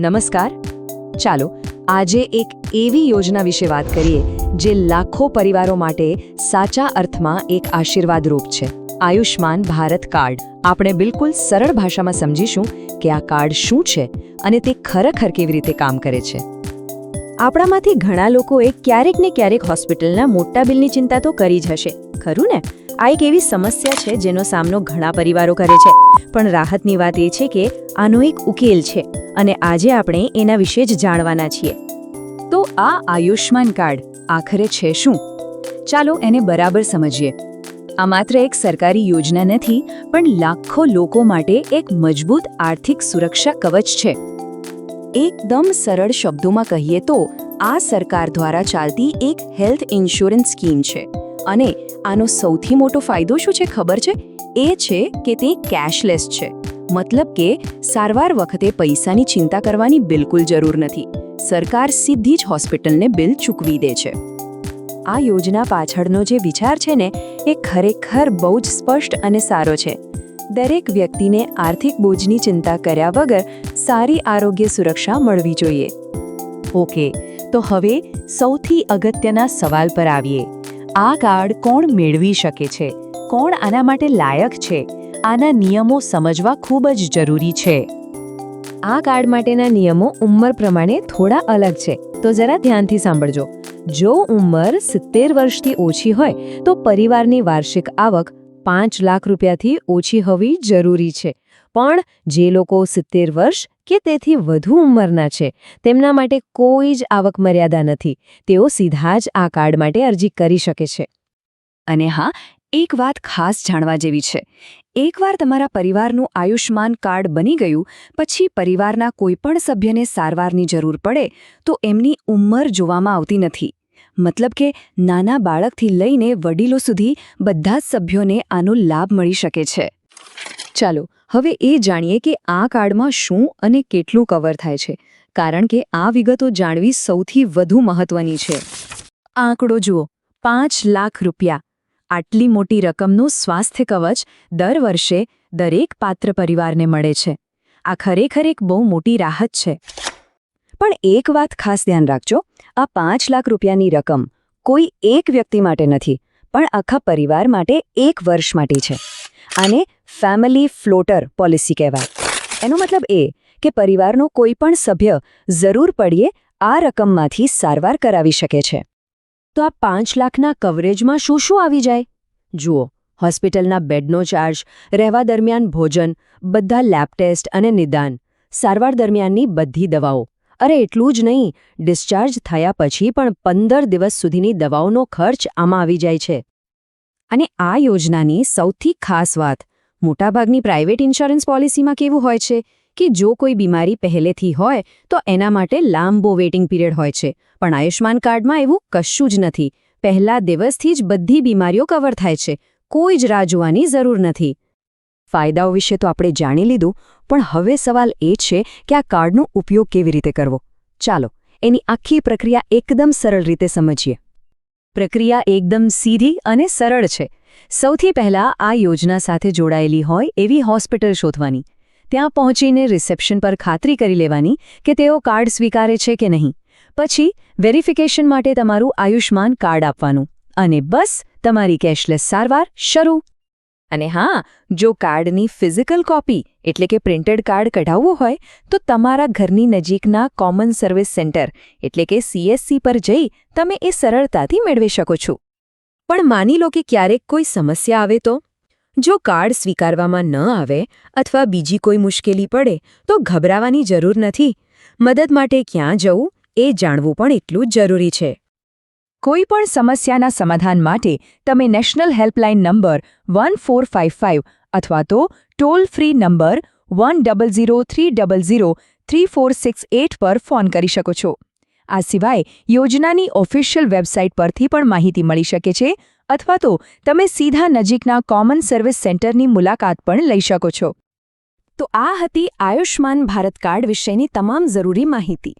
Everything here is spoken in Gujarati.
નમસ્કાર. ચાલો, આજે એક એવી યોજના વિશે વાત કરીએ, જે લાખો પરિવારો માટે સાચા અર્થમાં એક આશીર્વાદરૂપ છે. આયુષ્માન ભારત કાર્ડ. આપણે બિલકુલ સરળ ભાષામાં સમજીશું કે આ કાર્ડ શું છે અને તે ખરેખર કેવી રીતે કામ કરે છે. આપણામાંથી ઘણા લોકોએ ક્યારેક ને ક્યારેક હોસ્પિટલના મોટા બિલની ચિંતા તો કરી જ હશે, ખરું ને? આ એક એવી સમસ્યા છે જેનો સામનો ઘણા પરિવારો કરે છે. પણ રાહતની વાત એ છે કે આનો એક ઉકેલ છે. અને આજે આપણે એના વિશે જ જાણવાના છીએ. તો આ આયુષ્માન કાર્ડ આખરે છે શું? ચાલો એને બરાબર સમજીએ. આ માત્ર એક સરકારી યોજના નથી, પણ લાખો લોકો માટે એક મજબૂત આર્થિક સુરક્ષા કવચ છે. એકદમ સરળ શબ્દોમાં કહીએ તો, આ સરકાર દ્વારા ચાલતી એક હેલ્થ ઇન્સ્યોરન્સ સ્કીમ છે. અને આનો સૌથી મોટો ફાયદો શું છે ખબર છે? એ છે કે તે કેશલેસ છે. મતલબ કે સારવાર વખતે પૈસાની ચિંતા કરવાની બિલકુલ જરૂર નથી. સરકાર સીધી જ હોસ્પિટલને બિલ ચૂકવી દે છે. આ યોજના પાછળનો જે વિચાર છે ને, એ ખરેખર બહુ જ સ્પષ્ટ અને સારો છે. દરેક વ્યક્તિને આર્થિક બોજની ચિંતા કર્યા વગર સારી આરોગ્ય સુરક્ષા મળવી જોઈએ. ઓકે તો હવે સૌથી અગત્યના સવાલ પર આવીએ. આ કાર્ડ કોણ મેળવી શકે છે? કોણ આના માટે લાયક છે? આના નિયમો સમજવા ખૂબ જ જરૂરી છે. આ કાર્ડ માટેના નિયમો ઉંમર પ્રમાણે થોડા અલગ છે. તો જરા ધ્યાનથી સાંભળજો. જો ઉંમર સિત્તેર વર્ષથી ઓછી હોય તો પરિવારની વાર્ષિક આવક પાંચ લાખ રૂપિયાથી ઓછી હોવી જરૂરી છે. પણ જે લોકો સિત્તેર વર્ષ કે તેથી વધુ ઉંમરના છે તેમના માટે કોઈ જ આવક મર્યાદા નથી. તેઓ સીધા જ આ કાર્ડ માટે અરજી કરી શકે છે. અને હા એક વાત ખાસ જાણવા જેવી છે. એકવાર તમારા પરિવારનું આયુષ્માન કાર્ડ બની ગયું, પછી પરિવારના કોઈપણ સભ્યને સારવારની જરૂર પડે, તો એમની ઉંમર જોવામાં આવતી નથી. મતલબ કે નાના બાળકથી લઈને વડીલો સુધી બધા જ સભ્યોને આનો લાભ મળી શકે છે. ચાલો, હવે એ જાણીએ કે આ કાર્ડમાં શું અને કેટલું કવર થાય છે. કારણ કે આ વિગતો જાણવી સૌથી વધુ મહત્વની છે. આંકડો જુઓ. પાંચ લાખ રૂપિયા. આટલી મોટી રકમનું સ્વાસ્થ્ય કવચ દર વર્ષે દરેક પાત્ર પરિવારને મળે છે. આ ખરેખર એક બહુ મોટી રાહત છે. પણ એક વાત ખાસ ધ્યાન રાખજો, આ પાંચ લાખ રૂપિયાની રકમ કોઈ એક વ્યક્તિ માટે નથી, પણ આખા પરિવાર માટે એક વર્ષ માટે છે. આને ફેમિલી ફ્લોટર પોલિસી કહેવાય. એનો મતલબ એ કે પરિવારનો કોઈ પણ સભ્ય જરૂર પડીએ આ રકમમાંથી સારવાર કરાવી શકે છે. તો આ પાંચ લાખના કવરેજમાં શું શું આવી જાય? જુઓ, હોસ્પિટલના બેડનો ચાર્જ, રહેવા દરમિયાન ભોજન, બધા લેબ ટેસ્ટ અને નિદાન, સારવાર દરમિયાનની બધી દવાઓ. અરે, એટલું જ નહીં, ડિસ્ચાર્જ થયા પછી પણ પંદર દિવસ સુધીની દવાઓનો ખર્ચ આમાં આવી જાય છે. અને આ યોજનાની સૌથી ખાસ વાત, મોટાભાગની પ્રાઇવેટ ઇન્સ્યોરન્સ પોલિસીમાં કેવું હોય છે? કે જો કોઈ બીમારી પહેલેથી હોય, તો એના માટે લાંબો વેઇટિંગ પીરિયડ હોય છે. પણ આયુષ્માન કાર્ડમાં એવું કશું જ નથી. પહેલા દિવસથી જ બધી બીમારીઓ કવર થાય છે. કોઈ જ રાહ જોવાની જરૂર નથી. ફાયદાઓ વિશે તો આપણે જાણી લીધું, પણ હવે સવાલ એ છે કે આ કાર્ડનો ઉપયોગ કેવી રીતે કરવો? ચાલો, એની આખી પ્રક્રિયા એકદમ સરળ રીતે સમજીએ. પ્રક્રિયા એકદમ સીધી અને સરળ છે. સૌથી પહેલા આ યોજના સાથે જોડાયેલી હોય એવી હોસ્પિટલ શોધવાની. ત્યાં પહોંચીને રિસેપ્શન પર ખાતરી કરી લેવાની કે તેઓ કાર્ડ સ્વીકારે છે કે નહીં. પછી, વેરિફિકેશન માટે તમારું આયુષ્માન કાર્ડ આપવાનું. અને બસ, તમારી કેશલેસ સારવાર શરૂ. અને હા, જો કાર્ડની ફિઝિકલ કોપી, એટલે કે પ્રિન્ટેડ કાર્ડ કઢાવવું હોય, તો તમારા ઘરની નજીકના કોમન સર્વિસ સેન્ટર, એટલે કે સીએસસી પર જઈ તમે એ સરળતાથી મેળવી શકો છો. પણ માની લો કે ક્યારેક કોઈ સમસ્યા આવે તો? જો કાર્ડ સ્વીકારવામાં ન આવે અથવા બીજી કોઈ મુશ્કેલી પડે, તો ગભરાવાની જરૂર નથી. મદદ માટે ક્યાં જવું એ જાણવું પણ એટલું જરૂરી છે. કોઈ પણ સમસ્યાના સમાધાન માટે તમે national helpline number one four five five અથવા તો toll free number one double zero three double zero three four six eight પર ફોન કરી શકો છો. આ સિવાય યોજનાની ઓફિશિયલ વેબસાઇટ પરથી પણ માહિતી મળી શકે છે અથવા તો તમે સીધા નજીકના કોમન સર્વિસ સેન્ટરની મુલાકાત પણ લઈ શકો છો. તો આ હતી આયુષ્માન ભારત કાર્ડ વિશેની તમામ જરૂરી માહિતી.